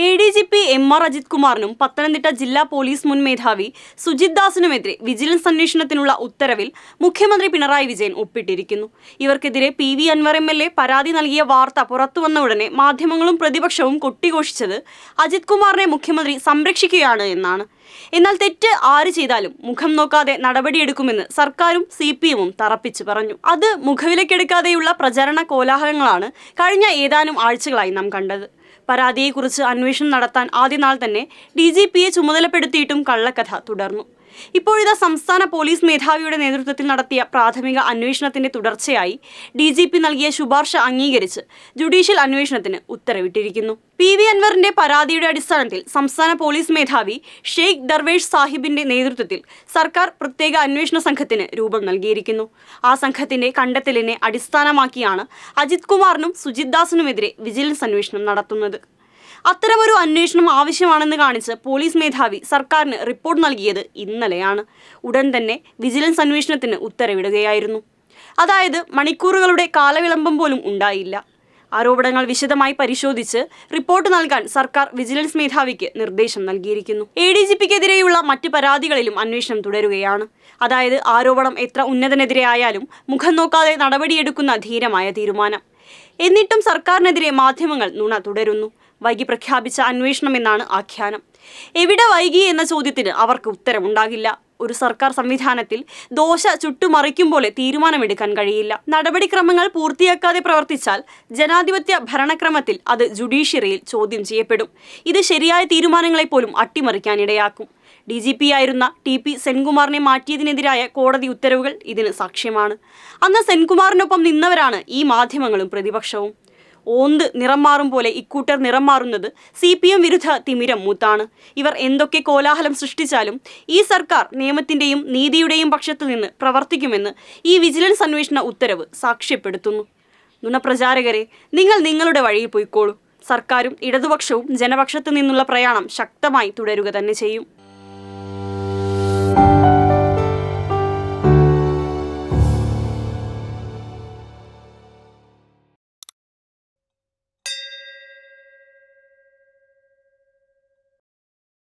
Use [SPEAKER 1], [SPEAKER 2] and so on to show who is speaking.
[SPEAKER 1] A D G P M R Ajith കുമാറിനും Pathanamthitta ജില്ലാ police മുൻ മേധാവി സുജിത് ദാസിനുമെതിരെ വിജിലൻസ് അന്വേഷണത്തിനുള്ള ഉത്തരവിൽ മുഖ്യമന്ത്രി പിണറായി വിജയൻ ഒപ്പിട്ടിരിക്കുന്നു. ഇവർക്കെതിരെ P V Anvar M L A പരാതി നൽകിയ വാർത്ത പുറത്തുവന്ന ഉടനെ മാധ്യമങ്ങളും പ്രതിപക്ഷവും കൊട്ടിഘോഷിച്ചത് അജിത് കുമാറിനെ മുഖ്യമന്ത്രി സംരക്ഷിക്കുകയാണ് എന്നാണ്. എന്നാൽ തെറ്റ് ആര് ചെയ്താലും മുഖം നോക്കാതെ നടപടിയെടുക്കുമെന്ന് സർക്കാരും സി പി എമ്മും തറപ്പിച്ചു പറഞ്ഞു. അത് മുഖവിലക്കെടുക്കാതെയുള്ള പ്രചരണ കോലാഹലങ്ങളാണ് കഴിഞ്ഞ ഏതാനും ആഴ്ചകളായി നാം കണ്ടത്. പരാതിയെക്കുറിച്ച് അന്വേഷണം നടത്താൻ ആദ്യ നാൾ തന്നെ ഡി ജി പിയെ ചുമതലപ്പെടുത്തിയിട്ടും കള്ളക്കഥ തുടർന്നു. ഇപ്പോഴിതാ സംസ്ഥാന പോലീസ് മേധാവിയുടെ നേതൃത്വത്തിൽ നടത്തിയ പ്രാഥമിക അന്വേഷണത്തിന്റെ തുടർച്ചയായി ഡി ജി പി നൽകിയ ശുപാർശ അംഗീകരിച്ച് ജുഡീഷ്യൽ അന്വേഷണത്തിന് ഉത്തരവിട്ടിരിക്കുന്നു. പി വി അൻവറിന്റെ പരാതിയുടെ അടിസ്ഥാനത്തിൽ സംസ്ഥാന പോലീസ് മേധാവി ഷെയ്ഖ് ദർവേഷ് സാഹിബിന്റെ നേതൃത്വത്തിൽ സർക്കാർ പ്രത്യേക അന്വേഷണ സംഘത്തിന് രൂപം നൽകിയിരിക്കുന്നു. ആ സംഘത്തിന്റെ കണ്ടെത്തലിനെ അടിസ്ഥാനമാക്കിയാണ് അജിത് കുമാറിനും സുജിത് ദാസിനുമെതിരെ വിജിലൻസ് അന്വേഷണം നടത്തുന്നത്. അത്തരമൊരു അന്വേഷണം ആവശ്യമാണെന്ന് കാണിച്ച് പോലീസ് മേധാവി സർക്കാരിന് റിപ്പോർട്ട് നൽകിയത് ഇന്നലെയാണ്. ഉടൻ തന്നെ വിജിലൻസ് അന്വേഷണത്തിന് ഉത്തരവിടുകയായിരുന്നു. അതായത് മണിക്കൂറുകളുടെ കാലവിളംബം പോലും ഉണ്ടായില്ല. ആരോപണങ്ങൾ വിശദമായി പരിശോധിച്ച് റിപ്പോർട്ട് നൽകാൻ സർക്കാർ വിജിലൻസ് മേധാവിക്ക് നിർദ്ദേശം നൽകിയിരിക്കുന്നു. എ ഡി ജി പിക്കെതിരെയുള്ള മറ്റ് പരാതികളിലും അന്വേഷണം തുടരുകയാണ്. അതായത് ആരോപണം എത്ര ഉന്നതനെതിരെ ആയാലും മുഖം നോക്കാതെ നടപടിയെടുക്കുന്ന ധീരമായ തീരുമാനം. എന്നിട്ടും സർക്കാരിനെതിരെ മാധ്യമങ്ങൾ നുണ തുടരുന്നു. വൈകി പ്രഖ്യാപിച്ച അന്വേഷണമെന്നാണ് ആഖ്യാനം. എവിടെ വൈകി എന്ന ചോദ്യത്തിന് അവർക്ക് ഉത്തരമുണ്ടാകില്ല. ഒരു സർക്കാർ സംവിധാനത്തിൽ ദോശ ചുട്ടുമറിക്കും പോലെ തീരുമാനമെടുക്കാൻ കഴിയില്ല. നടപടിക്രമങ്ങൾ പൂർത്തിയാക്കാതെ പ്രവർത്തിച്ചാൽ ജനാധിപത്യ ഭരണക്രമത്തിൽ അത് ജുഡീഷ്യറിയിൽ ചോദ്യം ചെയ്യപ്പെടും. ഇത് ശരിയായ തീരുമാനങ്ങളെ പോലും അട്ടിമറിക്കാൻ ഇടയാക്കും ഡി ജി പി ആയിരുന്ന ടി പി സെൻകുമാറിനെ മാറ്റിയതിനെതിരായ കോടതി ഉത്തരവുകൾ ഇതിന് സാക്ഷ്യമാണ്. അന്ന് സെൻകുമാറിനൊപ്പം നിന്നവരാണ് ഈ മാധ്യമങ്ങളും പ്രതിപക്ഷവും. ഓന്ത് നിറം മാറും പോലെ ഇക്കൂട്ടർ നിറം മാറുന്നത് സി പി എം വിരുദ്ധ തിമിരം മൂത്താണ്. ഇവർ എന്തൊക്കെ കോലാഹലം സൃഷ്ടിച്ചാലും ഈ സർക്കാർ നിയമത്തിന്റെയും നീതിയുടെയും പക്ഷത്തു നിന്ന് പ്രവർത്തിക്കുമെന്ന് ഈ വിജിലൻസ് അന്വേഷണ ഉത്തരവ് സാക്ഷ്യപ്പെടുത്തുന്നു. നുണപ്രചാരകരെ നിങ്ങൾ നിങ്ങളുടെ വഴിയിൽ പോയിക്കോളൂ. സർക്കാരും ഇടതുപക്ഷവും ജനപക്ഷത്തു നിന്നുള്ള പ്രയാണം ശക്തമായി തുടരുക തന്നെ ചെയ്യും.